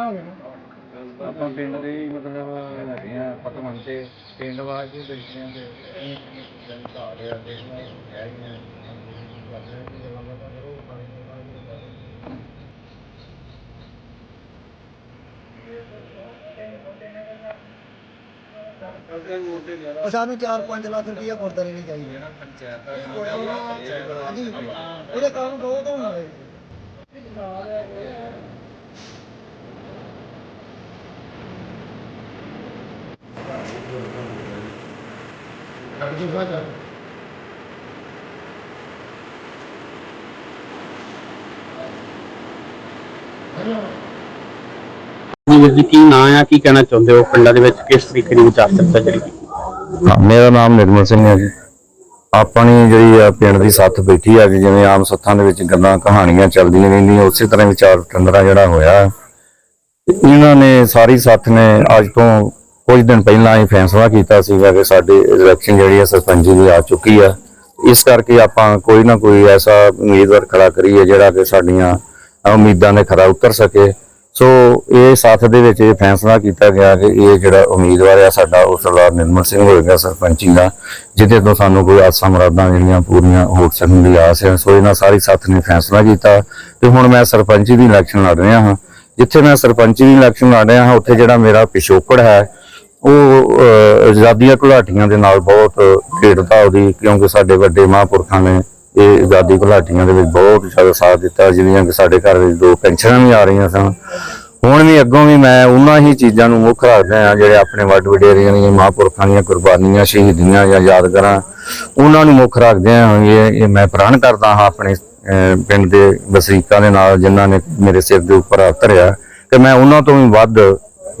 ਨਾ। ਆਪਾਂ ਪਿੰਡ ਦੇ ਹੀ ਮਤਲਬ ਹੈਗੇ ਆ ਤੇ ਪਿੰਡ ਵਾਜ ਦੇ ਆ ਤੇ ਇਹ ਤੇ ਹੈ ਹੀ ਦੀ ਸਾਨੂੰ 4-5 ਲੱਖ ਰੁਪਇਆ ਗੁਰਦਾਰੇ ਨਹੀਂ ਚਾਹੀਦੇ। ਹਾਂਜੀ। ਉਹਦੇ ਕੰਮ ਬਹੁਤ ਹੋਣਾ ਹੈ ਵੀਰ ਜੀ ਕੀ ਨਾਂ ਆ ਕੀ ਕਹਿਣਾ ਚਾਹੁੰਦੇ ਹੋ ਪਿੰਡਾਂ ਦੇ ਵਿੱਚ? ਕਿਸ ਤਰੀਕੇ ਦੀ ਵਿਚਾਰ ਚਰਚਾ ਕੀਤੀ? ਹਾਂ, ਮੇਰਾ ਨਾਮ ਨਿਰਮਲ ਸਿੰਘ ਹੈ ਜੀ। ਆਪਣੀ ਜਿਹੜੀ ਆ ਪਿੰਡ ਦੀ ਸੱਥ ਬੈਠੀ ਆ ਜਿਵੇਂ ਆਮ ਸੱਥਾਂ ਦੇ ਵਿੱਚ ਗੱਲਾਂ ਕਹਾਣੀਆਂ ਚੱਲਦੀਆਂ ਰਹਿੰਦੀਆਂ ਉਸੇ ਤਰ੍ਹਾਂ ਵਿਚਾਰ ਵਟਾਂਦਰਾ ਜਿਹੜਾ ਹੋਇਆ। ਇਹਨਾਂ ਨੇ ਸਾਰੀ ਸੱਥ ਨੇ ਅੱਜ ਤੋਂ ਕੁਝ ਦਿਨ ਪਹਿਲਾਂ ਇਹ ਫੈਸਲਾ ਕੀਤਾ ਸੀਗਾ ਕਿ ਸਾਡੀ ਇਲੈਕਸ਼ਨ ਜਿਹੜੀ ਹੈ ਸਰਪੰਚੀ ਦੀ ਆ ਚੁੱਕੀ ਆ। ਇਸ ਕਰਕੇ ਆਪਾਂ ਕੋਈ ਨਾ ਕੋਈ ਐਸਾ ਉਮੀਦਵਾਰ ਖੜਾ ਕਰੀਏ ਜਿਹੜਾ ਕਿ ਸਾਡੀਆਂ ਉਮੀਦਾਂ ਦੇ ਖਰਾ ਉਤਰ ਸਕੇ। ਸੋ ਇਹ ਸਾਥ ਦੇ ਵਿੱਚ ਇਹ ਫੈਸਲਾ ਕੀਤਾ ਗਿਆ ਕਿ ਇਹ ਜਿਹੜਾ ਉਮੀਦਵਾਰ ਆ ਸਾਡਾ ਉਹ ਸਰਦਾਰ ਨਿਰਮਲ ਸਿੰਘ ਹੋਏਗਾ ਸਰਪੰਚੀ ਦਾ, ਜਿਹਦੇ ਤੋਂ ਸਾਨੂੰ ਕੋਈ ਆਸਾਂ ਮਰਾਦਾਂ ਜਿਹੜੀਆਂ ਪੂਰੀਆਂ ਹੋ ਸਕਣ ਦੀ ਆਸ ਹੈ। ਸੋ ਇਹਨਾਂ ਸਾਰੀ ਸਾਥ ਨੇ ਫੈਸਲਾ ਕੀਤਾ ਤੇ ਹੁਣ ਮੈਂ ਸਰਪੰਚੀ ਦੀ ਇਲੈਕਸ਼ਨ ਲੜ ਰਿਹਾ ਹਾਂ। ਜਿੱਥੇ ਮੈਂ ਸਰਪੰਚੀ ਦੀ ਇਲੈਕਸ਼ਨ ਲੜ ਰਿਹਾ ਹਾਂ, ਉੱਥੇ ਜਿਹੜਾ ਮੇਰਾ ਪਿਛੋਕੜ ਹੈ ਉਹ ਆਜ਼ਾਦੀਆਂ ਘੁਲਾਟੀਆਂ ਦੇ ਨਾਲ ਬਹੁਤ ਢੇੜਦਾ ਉਹਦੀ, ਕਿਉਂਕਿ ਸਾਡੇ ਵੱਡੇ ਮਹਾਂਪੁਰਖਾਂ ਨੇ ਇਹ ਆਜ਼ਾਦੀ ਘੁਲਾਟੀਆਂ ਦੇ ਵਿੱਚ ਬਹੁਤ ਜ਼ਿਆਦਾ ਸਾਥ ਦਿੱਤਾ ਜਿਹੜੀਆਂ ਕਿ ਸਾਡੇ ਘਰ ਵਿੱਚ ਦੋ ਪੈਨਸ਼ਨਾਂ ਵੀ ਆ ਰਹੀਆਂ ਸਨ। ਹੁਣ ਵੀ ਅੱਗੋਂ ਵੀ ਮੈਂ ਉਹਨਾਂ ਹੀ ਚੀਜ਼ਾਂ ਨੂੰ ਮੁੱਖ ਰੱਖਦਾ ਹਾਂ, ਜਿਹੜੇ ਆਪਣੇ ਵੱਡ ਵਡੇਰਿਆਂ ਦੀਆਂ, ਮਹਾਂਪੁਰਖਾਂ ਦੀਆਂ ਕੁਰਬਾਨੀਆਂ, ਸ਼ਹੀਦੀਆਂ ਜਾਂ ਯਾਦਗਾਰਾਂ, ਉਹਨਾਂ ਨੂੰ ਮੁੱਖ ਰੱਖਦੇ ਹਾਂ ਇਹ ਇਹ ਮੈਂ ਪ੍ਰਣ ਕਰਦਾ ਹਾਂ ਆਪਣੇ ਪਿੰਡ ਦੇ ਵਸਨੀਕਾਂ ਦੇ ਨਾਲ, ਜਿਨ੍ਹਾਂ ਨੇ ਮੇਰੇ ਸਿਰ ਦੇ ਉੱਪਰ ਹੱਥ ਧਰਿਆ। ਕਿ ਮੈਂ ਉਹਨਾਂ ਤੋਂ ਵੀ ਵੱਧ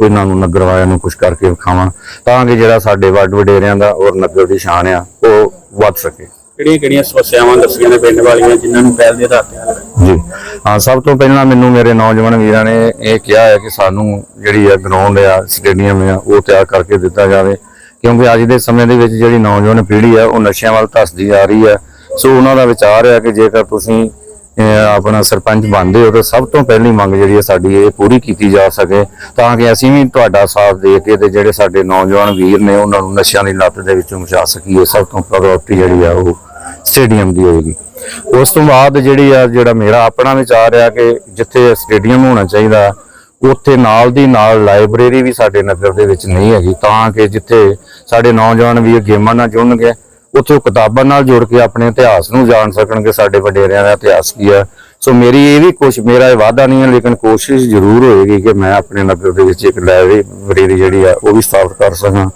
ਇਹਨਾਂ ਨੂੰ ਨਗਰ ਵਾਲਿਆਂ ਨੂੰ ਕੁਝ ਕਰਕੇ ਵਿਖਾਵਾਂ ਤਾਂ ਕਿ ਜਿਹੜਾ ਸਾਡੇ ਵੱਡ ਵਡੇਰਿਆਂ ਦਾ ਔਰ ਨਗਰ ਦੀ ਸ਼ਾਨ ਆ ਉਹ ਵੱਧ ਸਕੇ। ਕਿਹੜੀਆਂ ਕਿਹੜੀਆਂ ਸਮੱਸਿਆਵਾਂ ਦੱਸੀਆਂ ਨੇ ਪਿੰਡ ਵਾਲੀਆਂ ਜਿਨ੍ਹਾਂ ਨੂੰ ਪਹਿਲ ਦੇ ਆਧਾਰ ਤੇ? ਜੀ ਹਾਂ ਸਭ ਤੋਂ ਪਹਿਲਾਂ ਮੈਨੂੰ ਮੇਰੇ ਨੌਜਵਾਨ ਵੀਰਾਂ ਨੇ ਇਹ ਕਿਹਾ ਹੈ ਕਿ ਸਾਨੂੰ ਜਿਹੜੀ ਆ ਗਰਾਊਂਡ ਆ ਸਟੇਡੀਅਮ ਆ ਉਹ ਤਿਆਰ ਕਰਕੇ ਦਿੱਤਾ ਜਾਵੇ। ਕਿਉਂਕਿ ਅੱਜ ਦੇ ਸਮੇਂ ਦੇ ਵਿੱਚ ਜਿਹੜੀ ਨੌਜਵਾਨ ਪੀੜ੍ਹੀ ਆ ਉਹ ਨਸ਼ਿਆਂ ਵੱਲ ਧੱਸਦੀ ਆ ਰਹੀ ਹੈ ਸੋ ਉਹਨਾਂ ਦਾ ਵਿਚਾਰ ਹੈ ਕਿ ਜੇਕਰ ਤੁਸੀਂ ਆਪਣਾ ਸਰਪੰਚ ਬਣਦੇ ਹੋ ਤਾਂ ਸਭ ਤੋਂ ਪਹਿਲੀ ਮੰਗ ਜਿਹੜੀ ਹੈ ਸਾਡੀ ਇਹ ਪੂਰੀ ਕੀਤੀ ਜਾ ਸਕੇ ਤਾਂ ਕਿ ਅਸੀਂ ਵੀ ਤੁਹਾਡਾ ਸਾਥ ਦੇ ਕੇ ਤੇ ਜਿਹੜੇ ਸਾਡੇ ਨੌਜਵਾਨ ਵੀਰ ਨੇ ਉਹਨਾਂ ਨੂੰ ਨਸ਼ਿਆਂ ਦੀ ਲੱਤ ਦੇ ਵਿੱਚੋਂ ਬਚਾ ਸਕੀਏ। ਸਭ ਤੋਂ ਪ੍ਰਾਇੋਰਟੀ ਜਿਹੜੀ ਆ ਉਹ ਸਟੇਡੀਅਮ ਦੀ ਹੋਏਗੀ। ਉਸ ਤੋਂ ਬਾਅਦ ਜਿਹੜੀ ਆ, ਜਿਹੜਾ ਮੇਰਾ ਆਪਣਾ ਵਿਚਾਰ ਆ ਕਿ ਜਿੱਥੇ ਸਟੇਡੀਅਮ ਹੋਣਾ ਚਾਹੀਦਾ, ਉੱਥੇ ਨਾਲ ਦੀ ਨਾਲ ਲਾਇਬ੍ਰੇਰੀ ਵੀ ਸਾਡੇ ਨਗਰ ਦੇ ਵਿੱਚ ਨਹੀਂ ਹੈਗੀ। ਤਾਂ ਕਿ ਜਿੱਥੇ ਸਾਡੇ ਨੌਜਵਾਨ ਵੀ ਗੇਮਾਂ ਨਾਲ ਜੁੜਨਗੇ ਉੱਥੇ ਉਹ ਕਿਤਾਬਾਂ ਨਾਲ ਜੁੜ ਕੇ ਆਪਣੇ ਇਤਿਹਾਸ ਨੂੰ ਜਾਣ ਸਕਣਗੇ, ਸਾਡੇ ਵਡੇਰਿਆਂ ਦਾ ਇਤਿਹਾਸ ਕੀ ਹੈ। ਸੋ ਮੇਰੀ ਇਹ ਵੀ ਕੁਛ ਮੇਰਾ ਇਹ ਵਾਅਦਾ ਨਹੀਂ ਹੈ, ਲੇਕਿਨ ਕੋਸ਼ਿਸ਼ ਜ਼ਰੂਰ ਹੋਏਗੀ ਕਿ ਮੈਂ ਆਪਣੇ ਨਗਰ ਦੇ ਵਿੱਚ ਇੱਕ ਲਾਇਬ੍ਰੇਰੀ ਜਿਹੜੀ ਆ, ਉਹ ਵੀ ਸਥਾਪਿਤ ਕਰ ਸਕਾਂ।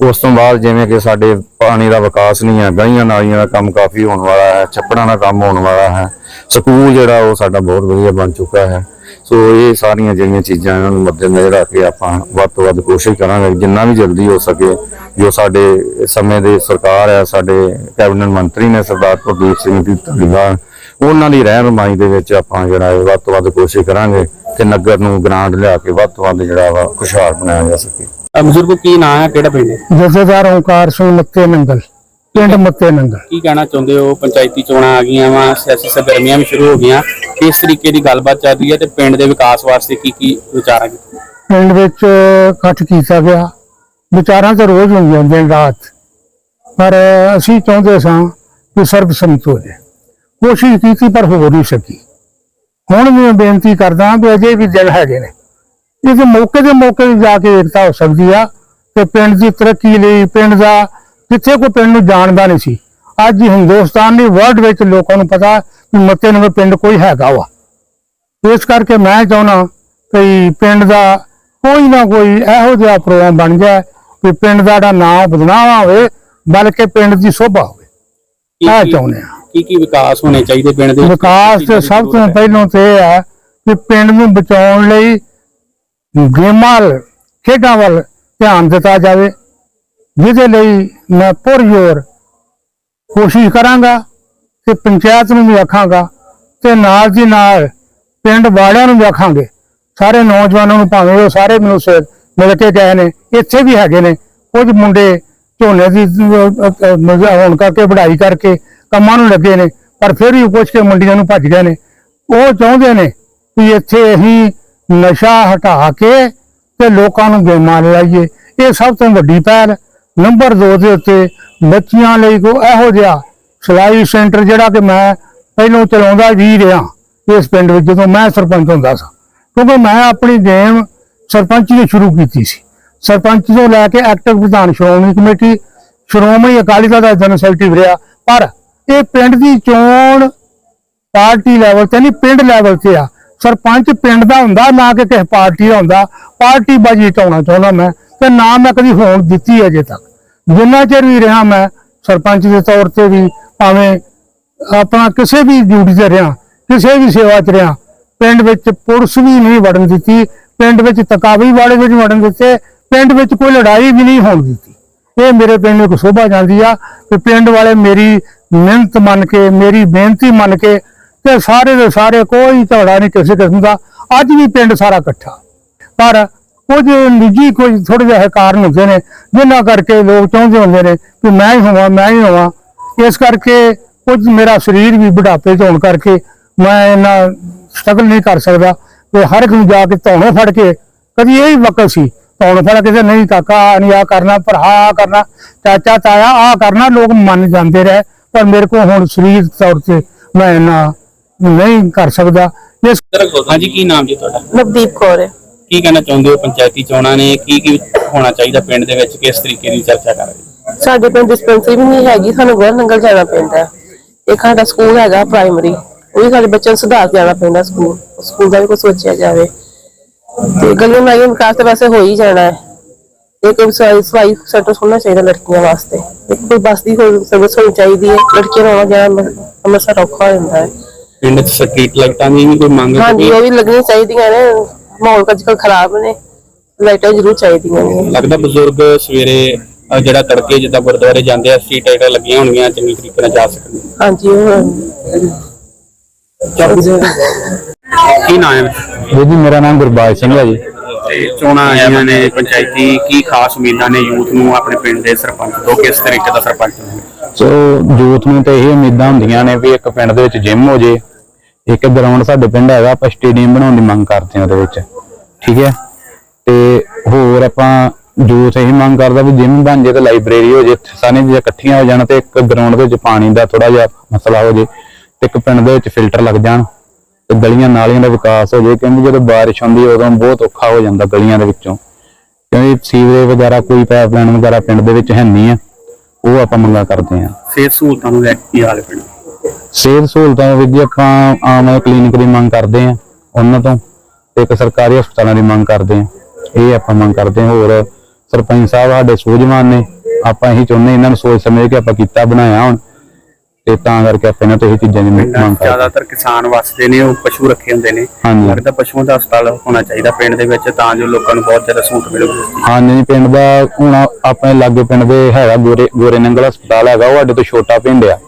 ਉਸ ਤੋਂ ਬਾਅਦ ਜਿਵੇਂ ਕਿ ਸਾਡੇ ਪਾਣੀ ਦਾ ਵਿਕਾਸ ਨਹੀਂ ਹੈ ਗਲੀਆਂ ਨਾਲੀਆਂ ਦਾ ਕੰਮ ਕਾਫੀ ਹੋਣ ਵਾਲਾ ਹੈ, ਛੱਪੜਾਂ ਦਾ ਕੰਮ ਹੋਣ ਵਾਲਾ ਹੈ, ਸਕੂਲ ਜਿਹੜਾ ਉਹ ਸਾਡਾ ਬਹੁਤ ਵਧੀਆ ਬਣ ਚੁੱਕਾ ਹੈ। ਸੋ ਇਹ ਸਾਰੀਆਂ ਜਿਹੜੀਆਂ ਚੀਜ਼ਾਂ ਇਹਨਾਂ ਨੂੰ ਮੱਦੇਨਜ਼ਰ ਰੱਖ ਕੇ ਆਪਾਂ ਵੱਧ ਤੋਂ ਵੱਧ ਕੋਸ਼ਿਸ਼ ਕਰਾਂਗੇ ਜਿੰਨਾ ਵੀ ਜਲਦੀ ਹੋ ਸਕੇ ਜੋ ਸਾਡੇ ਸਮੇਂ ਦੇ ਸਰਕਾਰ ਹੈ ਸਾਡੇ ਕੈਬਨਿਟ ਮੰਤਰੀ ਨੇ ਸਰਦਾਰ ਪ੍ਰਦੀਪ ਸਿੰਘ ਦੀ ਧਾਲੀਵਾਲ ਉਹਨਾਂ ਦੀ ਰਹਿਨੁਮਾਈ ਦੇ ਵਿੱਚ ਆਪਾਂ ਜਿਹੜਾ ਇਹ ਵੱਧ ਤੋਂ ਵੱਧ ਕੋਸ਼ਿਸ਼ ਕਰਾਂਗੇ ਕਿ ਨਗਰ ਨੂੰ ਗ੍ਰਾਂਟ ਲਿਆ ਕੇ ਵੱਧ ਤੋਂ ਵੱਧ ਜਿਹੜਾ ਵਾ ਖੁਸ਼ਹਾਲ ਬਣਾਇਆ ਜਾ ਸਕੇ। ਬਜ਼ੁਰਗੋ ਕੀ ਨਾਂ ਆ ਕਿਹੜਾ ਪਿੰਡ ਹੈ? ਜਥੇਦਾਰ ਓਂਕਾਰ ਸਿੰਘ ਮੱਤੇ ਨੰਗਲ। ਪਿੰਡ ਮੱਤੇ ਨੰਗਲ। ਕੀ ਕਹਿਣਾ ਚਾਹੁੰਦੇ ਹੋ? ਪੰਚਾਇਤੀ ਚੋਣਾਂ ਆ ਗਈਆਂ ਵਾ ਸਿਆਸੀ ਸਰਗਰਮੀਆਂ ਵੀ ਸ਼ੁਰੂ ਹੋ ਗਈਆਂ। ਕਿਸ ਤਰੀਕੇ ਦੀ ਗੱਲਬਾਤ ਚੱਲ ਰਹੀ ਹੈ ਤੇ ਪਿੰਡ ਦੇ ਵਿਕਾਸ ਵਾਸਤੇ ਕੀ ਕੀ ਵਿਚਾਰਾਂ? ਕੀਤੇ ਪਿੰਡ ਵਿੱਚ ਇਕੱਠ ਕੀਤਾ ਗਿਆ। ਵਿਚਾਰਾਂ ਤਾਂ ਰੋਜ਼ ਹੁੰਦੀਆਂ ਦਿਨ ਰਾਤ। ਪਰ ਅਸੀਂ ਚਾਹੁੰਦੇ ਸਾਂ ਕਿ ਸਰਬਸੰਮਤ ਹੋ ਜਾਏ। ਕੋਸ਼ਿਸ਼ ਕੀਤੀ ਪਰ ਹੋ ਨਹੀਂ ਸਕੀ। ਹੁਣ ਵੀ ਮੈਂ ਬੇਨਤੀ ਕਰਦਾ ਵੀ ਅਜੇ ਵੀ ਦਿਨ ਹੈਗੇ ਨੇ। ਇਸ ਮੌਕੇ ਦੇ ਮੌਕੇ ਜਾ ਕੇ ਏਕਤਾ ਹੋ ਸਕਦੀ ਆ ਤੇ ਪਿੰਡ ਦੀ ਤਰੱਕੀ ਲਈ ਪਿੰਡ ਦਾ ਕਿੱਥੇ ਕੋਈ ਪਿੰਡ ਨੂੰ ਜਾਣਦਾ ਨਹੀਂ ਸੀ। ਅੱਜ ਹਿੰਦੁਸਤਾਨ ਦੀ ਵਰਲਡ ਵਿੱਚ ਲੋਕਾਂ ਨੂੰ ਪਤਾ ਕਿ ਮੱਤੇ ਨਵੇਂ ਪਿੰਡ ਕੋਈ ਹੈਗਾ ਵਾ। ਇਸ ਕਰਕੇ ਮੈਂ ਚਾਹੁੰਦਾ ਕਿ ਪਿੰਡ ਦਾ ਕੋਈ ਨਾ ਕੋਈ ਇਹੋ ਜਿਹਾ ਪ੍ਰੋਗਰਾਮ ਬਣ ਜਾਏ ਕਿ ਪਿੰਡ ਦਾ ਜਿਹੜਾ ਨਾਮ ਬਦਨਾਮ ਹੋਵੇ ਬਲਕਿ ਪਿੰਡ ਦੀ ਸ਼ੋਭਾ ਹੋਵੇ। ਇਹ ਕੀ- ਚਾਹੁੰਦੇ। ਆ ਕੀ ਕੀ ਵਿਕਾਸ ਹੋਣੇ ਚਾਹੀਦੇ ਪਿੰਡ ਦੇ? ਵਿਕਾਸ ਤੇ ਸਭ ਤੋਂ ਪਹਿਲਾਂ ਤੇ ਇਹ ਹੈ ਕਿ ਪਿੰਡ ਨੂੰ ਬਚਾਉਣ ਲਈ ਗੇਮਾਂ ਖੇਡਾਂ ਵੱਲ ਧਿਆਨ ਦਿੱਤਾ ਜਾਵੇ। ਜਿਹਦੇ ਲਈ ਮੈਂ ਪੁਰਜੋਰ ਕੋਸ਼ਿਸ਼ ਕਰਾਂਗਾ ਤੇ ਪੰਚਾਇਤ ਨੂੰ ਵੀ ਆਖਾਂਗਾ ਤੇ ਨਾਲ ਦੀ ਨਾਲ ਪਿੰਡ ਵਾਲਿਆਂ ਨੂੰ ਵੀ ਆਖਾਂਗੇ। ਸਾਰੇ ਨੌਜਵਾਨਾਂ ਨੂੰ ਭਾਵੇਂ ਉਹ ਸਾਰੇ ਮੈਨੂੰ ਮਿਲ ਕੇ ਗਏ ਨੇ ਇੱਥੇ ਵੀ ਹੈਗੇ ਨੇ। ਕੁਝ ਮੁੰਡੇ ਝੋਨੇ ਦੀ ਅਹ, ਹੋਣ ਕਰਕੇ ਵਢਾਈ ਕਰਕੇ ਕੰਮਾਂ ਨੂੰ ਲੱਗੇ ਨੇ ਪਰ ਫਿਰ ਵੀ ਪੁੱਛ ਕੇ ਮੰਡੀਆਂ ਨੂੰ ਭੱਜ ਗਏ ਨੇ। ਉਹ ਚਾਹੁੰਦੇ ਨੇ ਕਿ ਇੱਥੇ ਅਸੀਂ ਨਸ਼ਾ ਹਟਾ ਕੇ ਤੇ ਲੋਕਾਂ ਨੂੰ ਗੇਮਾਂ ਲਾਈਏ। ਇਹ ਸਭ ਤੋਂ ਵੱਡੀ ਪਹਿਲ ਨੰਬਰ 2 ਦੇ ਉੱਤੇ ਬੱਚਿਆਂ ਲਈ ਕੋ ਇਹੋ ਜਿਹਾ ਸਿਲਾਈ ਸੈਂਟਰ ਜਿਹੜਾ ਕਿ ਮੈਂ ਪਹਿਲਾਂ ਚਲਾਉਂਦਾ ਵੀ ਰਿਹਾ ਇਸ ਪਿੰਡ ਵਿੱਚ ਜਦੋਂ ਮੈਂ ਸਰਪੰਚ ਹੁੰਦਾ ਸੀ। ਕਿਉਂਕਿ ਮੈਂ ਆਪਣੀ ਗੇਮ ਸਰਪੰਚ ਨੇ ਸ਼ੁਰੂ ਕੀਤੀ ਸੀ। ਸਰਪੰਚ ਤੋਂ ਲੈ ਕੇ ਐਕਟਿਵ ਪ੍ਰਧਾਨ, ਸ਼੍ਰੋਮਣੀ ਕਮੇਟੀ, ਸ਼੍ਰੋਮਣੀ ਅਕਾਲੀ ਦਲ ਦਾ ਜਨਰਲ ਸੈਕਟਰੀ ਰਿਹਾ। ਪਰ ਇਹ ਪਿੰਡ ਦੀ ਚੋਣ ਪਾਰਟੀ ਲੈਵਲ ਤੇ ਨਹੀਂ, ਪਿੰਡ ਲੈਵਲ ਤੇ ਆ। ਸਰਪੰਚ ਪਿੰਡ ਦਾ ਹੁੰਦਾ, ਨਾ ਕਿ ਕਿਸੇ ਪਾਰਟੀ ਦਾ ਹੁੰਦਾ। ਪਾਰਟੀ ਬਾਜੀ ਹਟਾਉਣਾ ਚਾਹੁੰਦਾ ਮੈਂ ਤੇ ਨਾ ਮੈਂ ਕਦੀ ਹੋਣ ਦਿੱਤੀ ਅਜੇ ਤੱਕ। ਜਿੰਨਾ ਚਿਰ ਵੀ ਰਿਹਾ ਮੈਂ, ਸਰਪੰਚ ਦੇ ਤੌਰ ਤੇ ਵੀ ਭਾਵੇਂ ਆਪਣਾ ਕਿਸੇ ਵੀ ਡਿਊਟੀ ਤੇ ਰਿਹਾ, ਕਿਸੇ ਵੀ ਸੇਵਾ 'ਚ ਰਿਹਾ, ਪਿੰਡ ਵਿੱਚ ਪੁਲਿਸ ਵੀ ਨਹੀਂ ਵੜਨ ਦਿੱਤੀ, ਪਿੰਡ ਵਿੱਚ ਤਕਾਵੀ ਵਾਲੇ ਵੀ ਨਹੀਂ ਵੜਨ ਦਿੱਤੇ, ਪਿੰਡ ਵਿੱਚ ਕੋਈ ਲੜਾਈ ਵੀ ਨਹੀਂ ਹੋਣ ਦਿੱਤੀ। ਇਹ ਮੇਰੇ ਪਿੰਡ ਨੂੰ ਇੱਕ ਸ਼ੋਭਾ ਜਾਂਦੀ ਆ ਕਿ ਪਿੰਡ ਵਾਲੇ ਮੇਰੀ ਮਿਹਨਤ ਮੰਨ ਕੇ, ਮੇਰੀ ਬੇਨਤੀ ਮੰਨ ਕੇ ਤੇ ਸਾਰੇ ਦੇ ਸਾਰੇ ਕੋਈ ਝਗੜਾ ਨਹੀਂ ਕਿਸੇ ਕਿਸਮ ਦਾ। ਅੱਜ ਵੀ ਪਿੰਡ ਸਾਰਾ ਇਕੱਠਾ। ਪਰ ਕੁਝ ਨਿੱਜੀ ਕੁਝ ਥੋੜੇ ਜਿਹੇ ਕਾਰਨ ਹੁੰਦੇ ਨੇ ਜਿਨ੍ਹਾਂ ਕਰਕੇ ਲੋਕ ਚਾਹੁੰਦੇ ਹੁੰਦੇ ਨੇ ਕਿ ਮੈਂ ਹੀ ਹੋਵਾਂ ਮੈਂ ਹੀ ਹੋਵਾਂ। ਇਸ ਕਰਕੇ ਕੁਝ ਮੇਰਾ ਸਰੀਰ ਵੀ ਬੁਢਾਪੇ 'ਚ ਹੋਣ ਕਰਕੇ ਮੈਂ ਇੰਨਾ ਸਟਰਗਲ ਨਹੀਂ ਕਰ ਸਕਦਾ ਤੇ ਹਰ ਇੱਕ ਨੂੰ ਜਾ ਕੇ ਧੌਣੋਂ ਫੜ ਕੇ ਕਦੀ ਇਹ ਹੀ ਵਕਤ ਸੀ ਧੌਣ ਫੜ ਕੇ ਨਹੀਂ ਕਾਕਾ ਆਹ ਨਹੀਂ ਆ ਕਰਨਾ ਭਰਾ ਆਹ ਕਰਨਾ ਚਾਚਾ ਤਾਇਆ ਆ ਕਰਨਾ ਲੋਕ ਮੰਨ ਜਾਂਦੇ ਰਹੇ ਪਰ ਮੇਰੇ ਕੋਲ ਹੁਣ ਸਰੀਰ ਤੌਰ ਤੇ ਮੈਂ ਇੰਨਾ ਨਹੀਂ ਕਰ ਸਕਦਾ। ਇਸ ਹਾਂਜੀ ਕੀ ਨਾਮ ਜੀ ਤੁਹਾਡਾ? ਨਵਦੀਪ ਕੌਰ ਹੈ। ਕੀ ਕਹਿਣਾ ਚਾਹੁੰਦੇ ਹੋ ਪੰਚਾਇਤੀ ਚੋਣਾਂ ਨੇ? ਕੀ ਕੀ ਹੋਣਾ ਚਾਹੀਦਾ ਪਿੰਡ ਦੇ ਵਿੱਚ? ਕਿਸ ਤਰੀਕੇ ਦੀ ਚਰਚਾ ਕਰ ਰਹੇ? ਸਾਡੇ ਪਿੰਡ ਡਿਸਪੈਂਸਰੀ ਵੀ ਨਹੀਂ ਹੈਗੀ ਸਾਨੂੰ ਗਵਰ ਨੰਗਲ ਜਾਣਾ ਪੈਂਦਾ ਹੈ। ਇੱਕ ਸਾਡਾ ਸਕੂਲ ਹੈਗਾ ਪ੍ਰਾਇਮਰੀ ਉਹ ਵੀ ਸਾਡੇ ਬੱਚਿਆਂ ਨੂੰ ਸੁਧਾਰ ਕੇ ਜਾਣਾ ਪੈਂਦਾ ਸਕੂਲ ਸਕੂਲ ਦਾ ਵੀ ਕੁਝ ਸੋਚਿਆ ਜਾਵੇ। ਤੇ ਗਲੀਆਂ ਨਾਲੀਆਂ ਦਾ ਵਿਕਾਸ ਤਾਂ ਵੈਸੇ ਹੋ ਹੀ ਜਾਣਾ ਹੈ। ਇੱਕ ਸਫ਼ਾਈ ਸਫ਼ਾਈ ਸੈਂਟਰ ਖੋਲ੍ਹਣਾ ਚਾਹੀਦਾ ਲੜਕੀਆਂ ਵਾਸਤੇ। ਇੱਕ ਕੋਈ ਬੱਸ ਦੀ ਕੋਈ ਸਰਵਿਸ ਹੋਣੀ ਚਾਹੀਦੀ ਹੈ। ਲੜਕੀਆਂ ਨੂੰ ਆਉਣਾ ਜਾਣਾ ਅੰਮ੍ਰਿਤਸਰ ਔਖਾ ਹੋ ਜਾਂਦਾ ਹੈ। ਪਿੰਡ 'ਚ ਸਟਰੀਟ ਲਾਈਟਾਂ ਦੀ ਵੀ ਕੋਈ ਮੰਗ ਹਾਂਜੀ ਉਹ ਵੀ ਲੱਗਣੀਆਂ ਚਾਹੀਦੀਆਂ ਨੇ। ਮਾਹੌਲ ਅੱਜ ਕੱਲ੍ਹ ਖਰਾਬ ਨੇ ਲਾਈਟਾਂ ਜ਼ਰੂਰ ਚਾਹੀਦੀਆਂ ਨੇ। ਲੱਗਦਾ ਬਜ਼ੁਰਗ ਸਵੇਰੇ ਜਿਹੜਾ ਤੜਕੇ ਜਿੱਦਾਂ ਗੁਰਦੁਆਰੇ ਜਾਂਦੇ ਆ ਸਟਰੀਟ ਲਾਈਟਾਂ ਲੱਗੀਆਂ ਹੋਣਗੀਆਂ ਚੰਗੀ ਤਰੀਕੇ ਨਾਲ ਜਾ ਸਕਣ। ਹਾਂਜੀ ਕੀ ਨਾਮ ਹੈ? ਜੀ ਜੀ ਮੇਰਾ ਨਾਮ ਗੁਰਬਾਜ ਸਿੰਘ ਹੈ ਜੀ। ਤੇ ਚੋਣਾਂ ਆਈਆਂ ਨੇ ਪੰਚਾਇਤੀ ਕੀ ਖਾਸ ਉਮੀਦਾਂ ਨੇ ਯੂਥ ਨੂੰ ਆਪਣੇ ਪਿੰਡ ਦੇ ਸਰਪੰਚ ਤੋਂ ਕਿਸ ਤਰੀਕੇ ਦਾ ਸਰਪੰਚ? ਹੋਵੇ ਸੋ ਯੂਥ ਨੂੰ ਤੇ ਇਹ ਉਮੀਦਾਂ ਹੁੰਦੀਆਂ ਨੇ ਵੀ ਇੱਕ ਪਿੰਡ ਦੇ ਵਿੱਚ ਜਿਮ ਹੋ ਜੇ ਇੱਕ ਗਰਾਊਂਡ ਸਾਡੇ ਪਿੰਡ ਹੈਗਾ, ਆਪਾਂ ਸਟੇਡੀਅਮ ਬਣਾਉਣ ਦੀ ਮੰਗ ਕਰਦੇ ਹਾਂ ਉਹਦੇ ਵਿੱਚ, ਠੀਕ ਹੈ? ਤੇ ਹੋਰ ਆਪਾਂ ਯੂਥ ਇਹੀ ਮੰਗ ਕਰਦਾ ਵੀ ਜਿਮ ਬਣ ਜੇ ਤੇ ਲਾਇਬ੍ਰੇਰੀ ਹੋ ਜੇ ਸਾਰੀਆਂ ਚੀਜ਼ਾਂ ਇਕੱਠੀਆਂ ਹੋ ਜਾਣ ਤੇ ਇੱਕ ਗਰਾਊਂਡ ਦੇ ਵਿੱਚ ਪਾਣੀ ਦਾ ਥੋੜਾ ਜਿਹਾ ਮਸਲਾ ਹੋ ਜੇ ਤੇ ਇੱਕ ਪਿੰਡ ਦੇ ਵਿੱਚ ਫਿਲਟਰ ਲੱਗ ਜਾਣ ਤੇ ਗਲੀਆਂ ਨਾਲੀਆਂ ਦਾ ਵਿਕਾਸ ਹੋ ਜੇ ਕਿਉਂਕਿ ਜਦੋਂ ਬਾਰਿਸ਼ ਹੁੰਦੀ ਉਦੋਂ ਬਹੁਤ ਔਖਾ ਹੋ ਜਾਂਦਾ ਗਲੀਆਂ ਦੇ ਵਿੱਚੋਂ। ਕਿਉਂਕਿ ਸੀਵਰੇਜ ਵਗੈਰਾ ਕੋਈ ਪਾਈਪਲਾਈਨ ਵਗੈਰਾ ਪਿੰਡ ਦੇ ਵਿੱਚ ਹੈ ਨਹੀਂ ਆ ਉਹ ਆਪਾਂ ਮੰਗਾ ਕਰਦੇ ਹਾਂ। ਸਿਹਤ ਸਹੂਲਤਾਂ ਨੂੰ ਲੈ ਕੇ ਕੀ ਹਾਲ ਪਿੰਡ? ਸਿਹਤ ਸਹੂਲਤਾਂ ਵਿੱਚ ਜੀ ਆਪਾਂ ਆਮ ਕਲੀਨਿਕ ਦੀ ਮੰਗ ਕਰਦੇ ਹਾਂ ਉਹਨਾਂ ਤੋਂ ਤੇ ਇੱਕ ਸਰਕਾਰੀ ਹਸਪਤਾਲਾਂ ਦੀ ਮੰਗ ਕਰਦੇ ਹਾਂ। ਇਹ ਆਪਾਂ ਮੰਗ ਕਰਦੇ ਹਾਂ। ਹੋਰ ਸਰਪੰਚ ਸਾਹਿਬ ਸਾਡੇ ਸੂਝਵਾਨ ਨੇ ਆਪਾਂ ਇਹੀ ਚਾਹੁੰਦੇ ਇਹਨਾਂ ਨੂੰ ਸੋਚ ਸਮਝ ਕੇ ਆਪਾਂ ਕੀਤਾ ਬਣਾਇਆ ਹੁਣ ਤੇ ਤਾਂ ਕਰਕੇ ਆਪਾਂ ਇਹਨਾਂ ਤੋਂ ਇਹ ਚੀਜ਼ਾਂ ਦੀ ਮੰਗ ਕਰਦੇ। ਜ਼ਿਆਦਾਤਰ ਕਿਸਾਨ ਵਸਦੇ ਨੇ ਉਹ ਪਸ਼ੂ ਰੱਖੇ ਹੁੰਦੇ ਨੇ। ਲੱਗਦਾ ਪਸ਼ੂਆਂ ਦਾ ਹਸਪਤਾਲ ਹੋਣਾ ਚਾਹੀਦਾ ਪਿੰਡ ਦੇ ਵਿੱਚ ਤਾਂ ਜੋ ਲੋਕਾਂ ਨੂੰ ਬਹੁਤ ਜ਼ਿਆਦਾ ਸਹੂਲਤ ਮਿਲੇਗੀ ਹਾਂਜੀ ਪਿੰਡ ਦਾ ਹੁਣ ਆਪਣੇ ਲਾਗੇ ਪਿੰਡ ਦੇ ਹੈਗਾ ਗੋਰੇ ਗੋਰੇ ਨੰਗਲ ਹਸਪਤਾਲ ਹੈਗਾ ਉਹ ਸਾਡੇ ਤੋਂ ਛੋਟਾ ਪਿੰਡ ਆ।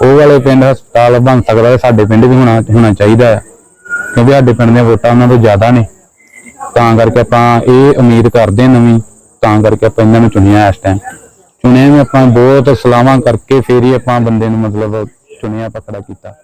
ਉਹ ਵਾਲੇ ਪਿੰਡ ਹਸਪਤਾਲ ਬਣ ਸਕਦਾ ਹੈ ਸਾਡੇ ਪਿੰਡ ਵੀ ਹੋਣਾ ਹੋਣਾ ਚਾਹੀਦਾ ਹੈ ਕਿਉਂਕਿ ਸਾਡੇ ਪਿੰਡ ਦੀਆਂ ਵੋਟਾਂ ਉਹਨਾਂ ਤੋਂ ਜ਼ਿਆਦਾ ਨੇ। ਤਾਂ ਕਰਕੇ ਆਪਾਂ ਇਹ ਉਮੀਦ ਕਰਦੇ ਨਵੀਂ, ਤਾਂ ਕਰਕੇ ਆਪਾਂ ਇਹਨਾਂ ਨੂੰ ਚੁਣਿਆ ਇਸ ਟਾਈਮ ਚੁਣਿਆ ਵੀ ਆਪਾਂ ਬਹੁਤ ਸਲਾਹਾਂ ਕਰਕੇ ਫੇਰ ਹੀ ਆਪਾਂ ਬੰਦੇ ਨੂੰ ਮਤਲਬ ਚੁਣਿਆ ਪਕੜਾ ਕੀਤਾ।